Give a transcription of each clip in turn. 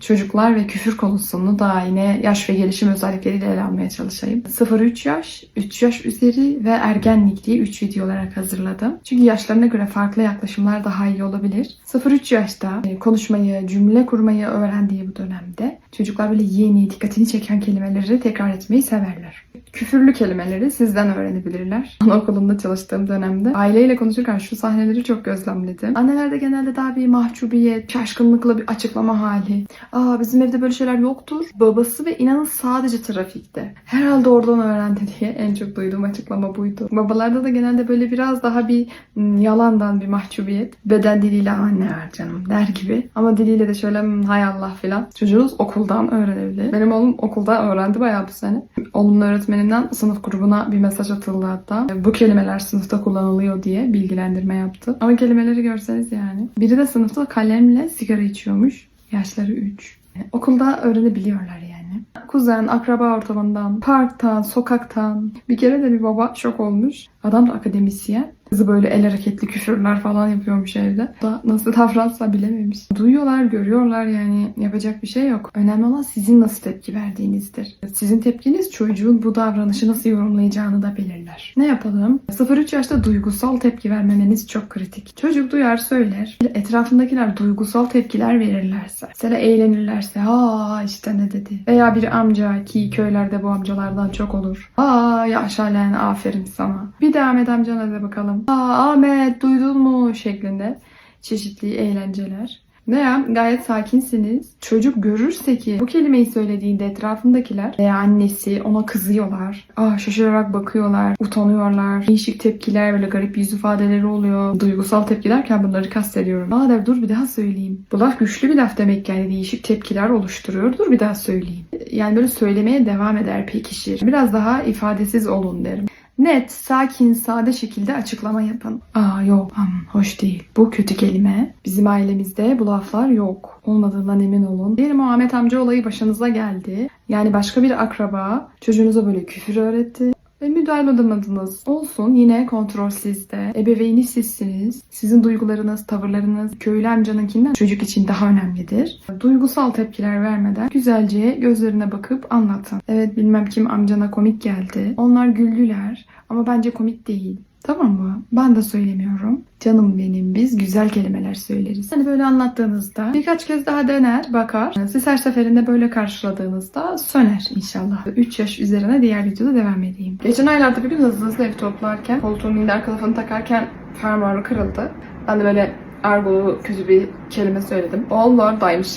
Çocuklar ve küfür konusunu da yine yaş ve gelişim özellikleriyle ele almaya çalışayım. 0-3 yaş, 3 yaş üzeri ve ergenlik diye 3 video olarak hazırladım. Çünkü yaşlarına göre farklı yaklaşımlar daha iyi olabilir. 0-3 yaşta e, konuşmayı, cümle kurmayı öğrendiği bu dönemde çocuklar böyle yeni, dikkatini çeken kelimeleri tekrar etmeyi severler. Küfürlü kelimeleri sizden öğrenebilirler. Anaokulunda çalıştığım dönemde aileyle konuşurken şu sahneleri çok gözlemledim. Annelerde genelde daha bir mahcubiyet, şaşkınlıkla bir açıklama hali. Aa bizim evde böyle şeyler yoktur. Babası ve inanın sadece trafikte. Herhalde oradan öğrendi diye en çok duyduğum açıklama buydu. Babalarda da genelde böyle biraz daha bir hmm, yalandan bir mahcubiyet. Beden diliyle anne ver canım der gibi. Ama diliyle de şöyle "Hmm, hay Allah filan. Çocuğunuz okuldan öğrenebilir. Benim oğlum okulda öğrendi bayağı bu sene. Oğlumun öğretmeninden sınıf grubuna bir mesaj atıldı hatta. Bu kelimeler sınıfta kullanılıyor diye bilgilendirme yaptı. Ama kelimeleri görseniz yani. Biri de sınıfta kalemle sigara içiyormuş. Yaşları 3. Okulda öğrenebiliyorlar yani. Kuzen, akraba ortamından, parktan, sokaktan. Bir kere de bir baba şok olmuş. Adam da akademisyen. Kızı böyle el hareketli küfürler falan yapıyormuş evde. Da nasıl davransa bilememiş. Duyuyorlar, görüyorlar yani yapacak bir şey yok. Önemli olan sizin nasıl tepki verdiğinizdir. Sizin tepkiniz çocuğun bu davranışı nasıl yorumlayacağını da belirler. Ne yapalım? 0-3 yaşta duygusal tepki vermemeniz çok kritik. Çocuk duyar söyler. Etrafındakiler duygusal tepkiler verirlerse. Mesela eğlenirlerse aa işte ne dedi. Veya bir amca ki köylerde bu amcalardan çok olur. Aa yaşa lan aferin sana. Bir Ahmet amcana da bakalım. Aa Ahmet duydun mu şeklinde çeşitli eğlenceler. Veya gayet sakinsiniz. Çocuk görürse ki bu kelimeyi söylediğinde etrafındakiler veya annesi ona kızıyorlar. Aa şaşırarak bakıyorlar, utanıyorlar. Değişik tepkiler, böyle garip yüz ifadeleri oluyor. Duygusal tepki derken bunları kastediyorum. Aa der dur bir daha söyleyeyim. Bu laf güçlü bir laf demek yani değişik tepkiler oluşturuyor. Dur bir daha söyleyeyim. Yani böyle söylemeye devam eder pekişir. Biraz daha ifadesiz olun derim. Net, sakin, sade şekilde açıklama yapın. Aa yok, hmm, hoş değil. Bu kötü kelime. Bizim ailemizde bu laflar yok. Olmadığından emin olun. Diyelim o Ahmet amca olayı başınıza geldi. Yani başka bir akraba çocuğunuza böyle küfür öğretti. Ve müdahale edemadınız. Olsun yine kontrol sizde. Ebeveyni sizsiniz. Sizin duygularınız, tavırlarınız köylü amcanınkinden çocuk için daha önemlidir. Duygusal tepkiler vermeden güzelce gözlerine bakıp anlatın. Evet bilmem kim amcana komik geldi. Onlar güldüler ama bence komik değil. Tamam mı? Ben de söylemiyorum. Canım benim biz güzel kelimeler söyleriz. Hani böyle anlattığınızda birkaç kez daha dener, bakar. Siz her seferinde böyle karşıladığınızda söner inşallah. 3 yaş üzerine diğer videoda devam edeyim. Geçen aylarda bir gün hızlı hızlı ev toplarken koltuğun minder kılıfını takarken fermuarı kırıldı. Ben de böyle argolu kötü bir kelime söyledim.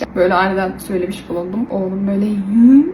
Ya. Böyle aniden söylemiş bulundum. Oğlum böyle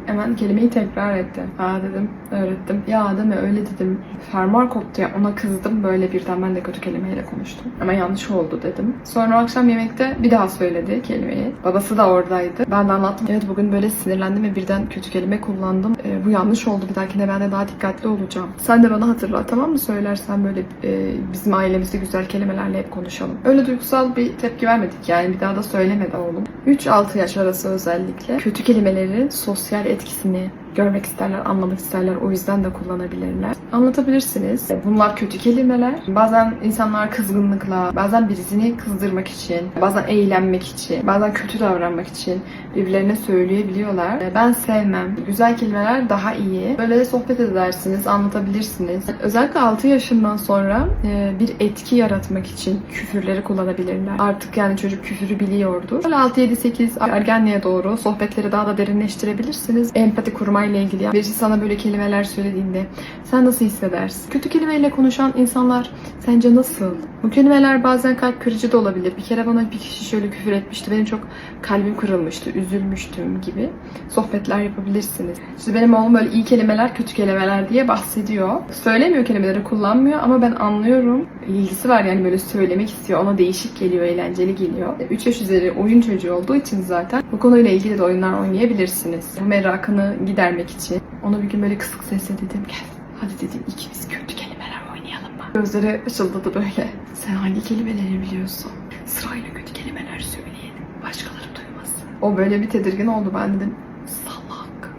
hemen kelimeyi tekrar etti. Aa dedim, öğrettim. Ya deme öyle dedim. Fermuar koptu ya ona kızdım. Böyle birden ben de kötü kelimeyle konuştum. Ama yanlış oldu dedim. Sonra akşam yemekte bir daha söyledi kelimeyi. Babası da oradaydı. Ben de anlattım. Evet bugün böyle sinirlendim ve birden kötü kelime kullandım. Ee, bu yanlış oldu. Bir dahakine ben de daha dikkatli olacağım. Sen de bana hatırla tamam mı? Söylersen böyle e, bizim ailemizde güzel kelimelerle hep konuşalım. Öyle duygusal bir tepki vermedik yani. Bir daha da söylemedi oğlum. 3-6 yaş arası özellikle kötü kelimelerin sosyal etkisini görmek isterler, anlamak isterler. O yüzden de kullanabilirler. Anlatabilirsiniz. Bunlar kötü kelimeler. Bazen insanlar kızgınlıkla, bazen birisini kızdırmak için, bazen eğlenmek için, bazen kötü davranmak için birbirlerine söyleyebiliyorlar. Ben sevmem. Güzel kelimeler daha iyi. Böyle sohbet edersiniz, anlatabilirsiniz. Özellikle 6 yaşından sonra e, bir etki yaratmak için küfürleri kullanabilirler. Artık yani çocuk küfürü biliyordur. Böyle 6, 7, 8 ergenliğe doğru sohbetleri daha da derinleştirebilirsiniz. Empati kurmayla ilgili. Birisi sana böyle kelimeler söylediğinde sen nasıl hissedersin? Kötü kelimeyle konuşan insanlar sence nasıl? Bu kelimeler bazen kalp kırıcı da olabilir. Bir kere bana bir kişi şöyle küfür etmişti. Benim çok kalbim kırılmıştı, üzülmüştüm gibi sohbetler yapabilirsiniz. İşte benim oğlum böyle iyi kelimeler, kötü kelimeler diye bahsediyor. Söylemiyor kelimeleri, kullanmıyor ama ben anlıyorum. İlgisi var yani böyle söylemek istiyor. Ona değişik geliyor, eğlenceli geliyor. 3 yaş üzeri oyun çocuğu olduğu için zaten bu konuyla ilgili de oyunlar oynayabilirsiniz. Bu merakını gidermek için. Ona bir gün böyle kısık sesle dedim gel hadi dedim ikimiz kötü kelimeler oynayalım mı? Gözleri ışıldadı böyle. Sen hangi kelimeleri biliyorsun? Sırayla kötü kelimeler söyleyelim. Başkaları duymasın. O böyle bir tedirgin oldu. Ben dedim salak.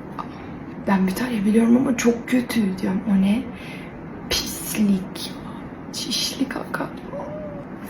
Ben bir tane biliyorum ama çok kötü diyorum. O ne? Pislik. Çişli kaka.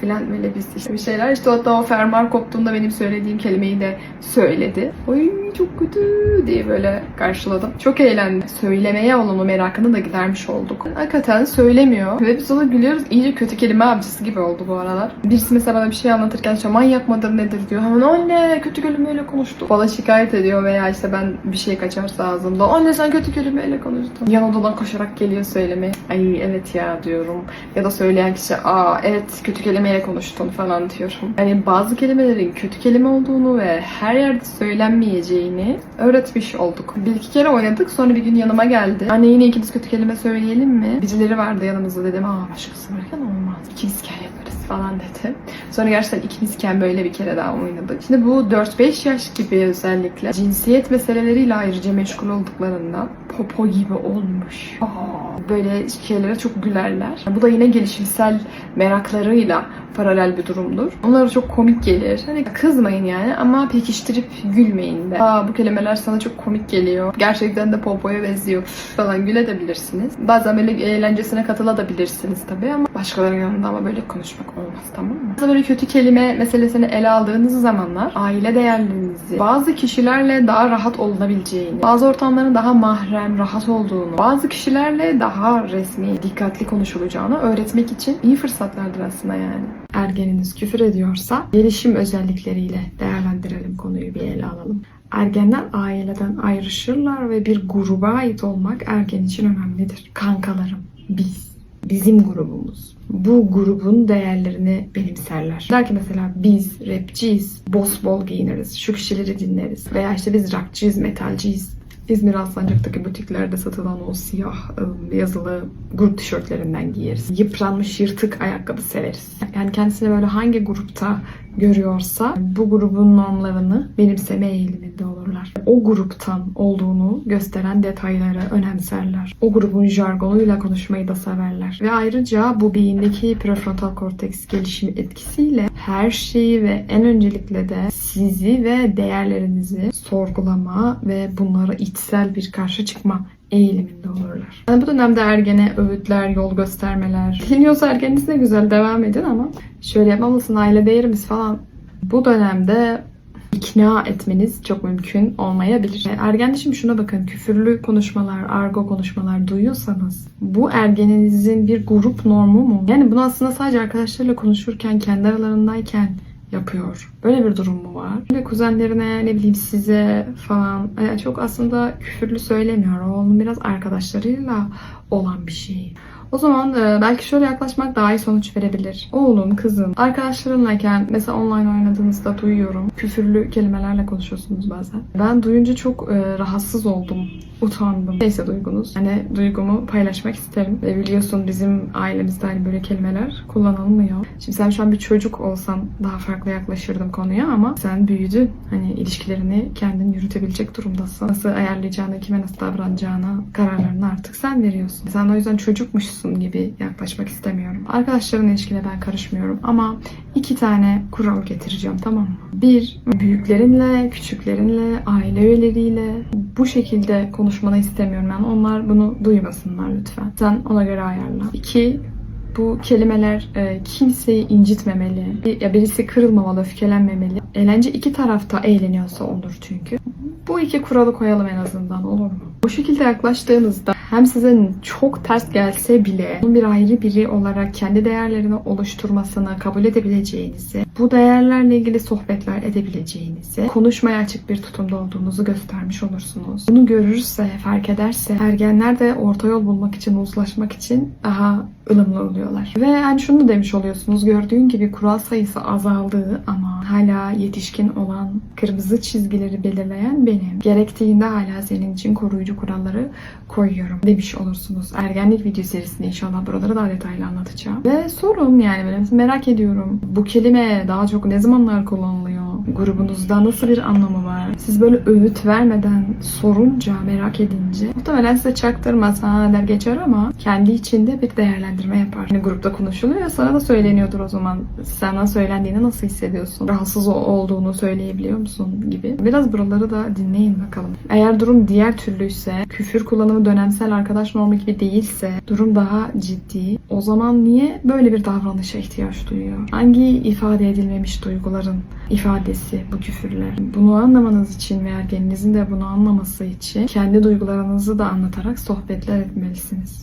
filan böyle biz işte bir şeyler. İşte hatta o fermuar koptuğunda benim söylediğim kelimeyi de söyledi. Oy çok kötü diye böyle karşıladım. Çok eğlendim. Söylemeye olan o merakını da gidermiş olduk. Hakikaten söylemiyor. Ve biz ona gülüyoruz. İyice kötü kelime avcısı gibi oldu bu aralar. Birisi mesela bana bir şey anlatırken işte manyak mıdır nedir diyor. Hemen anne kötü kelimeyle konuştu. Bana şikayet ediyor veya işte ben bir şey kaçarsa ağzımda. Anne sen kötü kelimeyle konuştun. Yan odadan koşarak geliyor söylemeye. Ay evet ya diyorum. Ya da söyleyen kişi aa evet kötü kelimeyle konuştun falan diyorum. Yani bazı kelimelerin kötü kelime olduğunu ve her yerde söylenmeyeceğini öğretmiş olduk. Bir iki kere oynadık sonra bir gün yanıma geldi. Anne yine ikimiz kötü kelime söyleyelim mi? Birileri vardı yanımızda dedim aa başkası varken olmaz. İkimizken yaparız falan dedi. Sonra gerçekten ikimizken böyle bir kere daha oynadık. Şimdi bu 4-5 yaş gibi özellikle cinsiyet meseleleriyle ayrıca meşgul olduklarından popo gibi olmuş. Aa, böyle şeylere çok gülerler. Bu da yine gelişimsel meraklarıyla paralel bir durumdur. Onlara çok komik gelir. Hani kızmayın yani ama pekiştirip gülmeyin de. Aa bu kelimeler sana çok komik geliyor. Gerçekten de popoya benziyor falan gülebilirsiniz. Bazen böyle eğlencesine katılabilirsiniz tabii ama başkalarının yanında ama böyle konuşmak olmaz tamam mı? Böyle kötü kelime meselesini ele aldığınız zamanlar aile değerlerinizi bazı kişilerle daha rahat olunabileceğini, bazı ortamların daha mahrem, rahat olduğunu, bazı kişilerle daha resmi, dikkatli konuşulacağını öğretmek için iyi fırsatlardır aslında yani. Ergeniniz küfür ediyorsa gelişim özellikleriyle değerlendirelim konuyu bir ele alalım. Ergenler aileden ayrışırlar ve bir gruba ait olmak ergen için önemlidir. Kankalarım, biz, bizim grubumuz. Bu grubun değerlerini benimserler. Der ki mesela biz rapçiyiz, boss bol giyiniriz, şu kişileri dinleriz. Veya işte biz rockçıyız, metalciyiz. İzmir Alsancak'taki butiklerde satılan o siyah ıı, yazılı grup tişörtlerinden giyeriz. Yıpranmış yırtık ayakkabı severiz. Yani kendisini böyle hangi grupta görüyorsa bu grubun normlarını benimseme eğiliminde olurlar. O gruptan olduğunu gösteren detayları önemserler. O grubun jargonuyla konuşmayı da severler. Ve ayrıca bu beyindeki prefrontal korteks gelişimi etkisiyle her şeyi ve en öncelikle de sizi ve değerlerinizi sorgulama ve bunlara içsel bir karşı çıkma eğiliminde olurlar. Yani bu dönemde ergene öğütler, yol göstermeler. Dinliyorsa ergeniz ne güzel devam edin ama şöyle yapmamalısın aile değerimiz falan. Bu dönemde ikna etmeniz çok mümkün olmayabilir. Ergen şimdi şuna bakın küfürlü konuşmalar, argo konuşmalar duyuyorsanız bu ergeninizin bir grup normu mu? Yani bunu aslında sadece arkadaşlarıyla konuşurken, kendi aralarındayken yapıyor. Böyle bir durum mu var? Ve kuzenlerine ne bileyim size falan yani çok aslında küfürlü söylemiyor. O biraz arkadaşlarıyla olan bir şey. O zaman e, belki şöyle yaklaşmak daha iyi sonuç verebilir. Oğlum, kızım, arkadaşlarınlayken mesela online oynadığınızda duyuyorum. Küfürlü kelimelerle konuşuyorsunuz bazen. Ben duyunca çok e, rahatsız oldum. Utandım. Neyse duygunuz. Hani duygumu paylaşmak isterim. Ve biliyorsun bizim ailemizde hani böyle kelimeler kullanılmıyor. Şimdi sen şu an bir çocuk olsan daha farklı yaklaşırdım konuya ama sen büyüdün. Hani ilişkilerini kendin yürütebilecek durumdasın. Nasıl ayarlayacağını, kime nasıl davranacağını, kararlarını artık sen veriyorsun. Sen o yüzden çocukmuşsun gibi yaklaşmak istemiyorum. Arkadaşların ilişkine ben karışmıyorum ama iki tane kural getireceğim tamam mı? Bir, büyüklerinle, küçüklerinle, aile üyeleriyle bu şekilde konuşmanı istemiyorum. Yani onlar bunu duymasınlar lütfen. Sen ona göre ayarla. İki, bu kelimeler e, kimseyi incitmemeli. Ya birisi kırılmamalı, öfkelenmemeli. Eğlence iki tarafta eğleniyorsa olur çünkü. Bu iki kuralı koyalım en azından olur mu? Bu şekilde yaklaştığınızda hem size çok ters gelse bile bir ayrı biri olarak kendi değerlerini oluşturmasını kabul edebileceğinizi, bu değerlerle ilgili sohbetler edebileceğinizi, konuşmaya açık bir tutumda olduğunuzu göstermiş olursunuz. Bunu görürse, fark ederse ergenler de orta yol bulmak için, uzlaşmak için daha ılımlı oluyorlar. Ve yani şunu demiş oluyorsunuz. Gördüğün gibi kural sayısı azaldı ama hala yetişkin olan kırmızı çizgileri belirleyen benim. Gerektiğinde hala senin için koruyucu kuralları koyuyorum demiş olursunuz. Ergenlik video serisinde inşallah buraları daha detaylı anlatacağım. Ve sorun yani merak ediyorum. Bu kelime daha çok ne zamanlar kullanılıyor? Grubunuzda nasıl bir anlamı var? Siz böyle öğüt vermeden sorunca, merak edince muhtemelen size çaktırmaz ha der geçer ama kendi içinde bir değerlendirme yapar. Hani grupta konuşuluyor ya sana da söyleniyordur o zaman. Sana söylendiğini nasıl hissediyorsun? Rahatsız olduğunu söyleyebiliyor musun gibi. Biraz buraları da dinleyin bakalım. Eğer durum diğer türlüyse, küfür kullanımı dönemsel arkadaş normu gibi değilse, durum daha ciddi. O zaman niye böyle bir davranışa ihtiyaç duyuyor? Hangi ifade edilmemiş duyguların ifadesi bu küfürler? Bunu anlamanız için ve ergeninizin de bunu anlaması için kendi duygularınızı da anlatarak sohbetler etmelisiniz.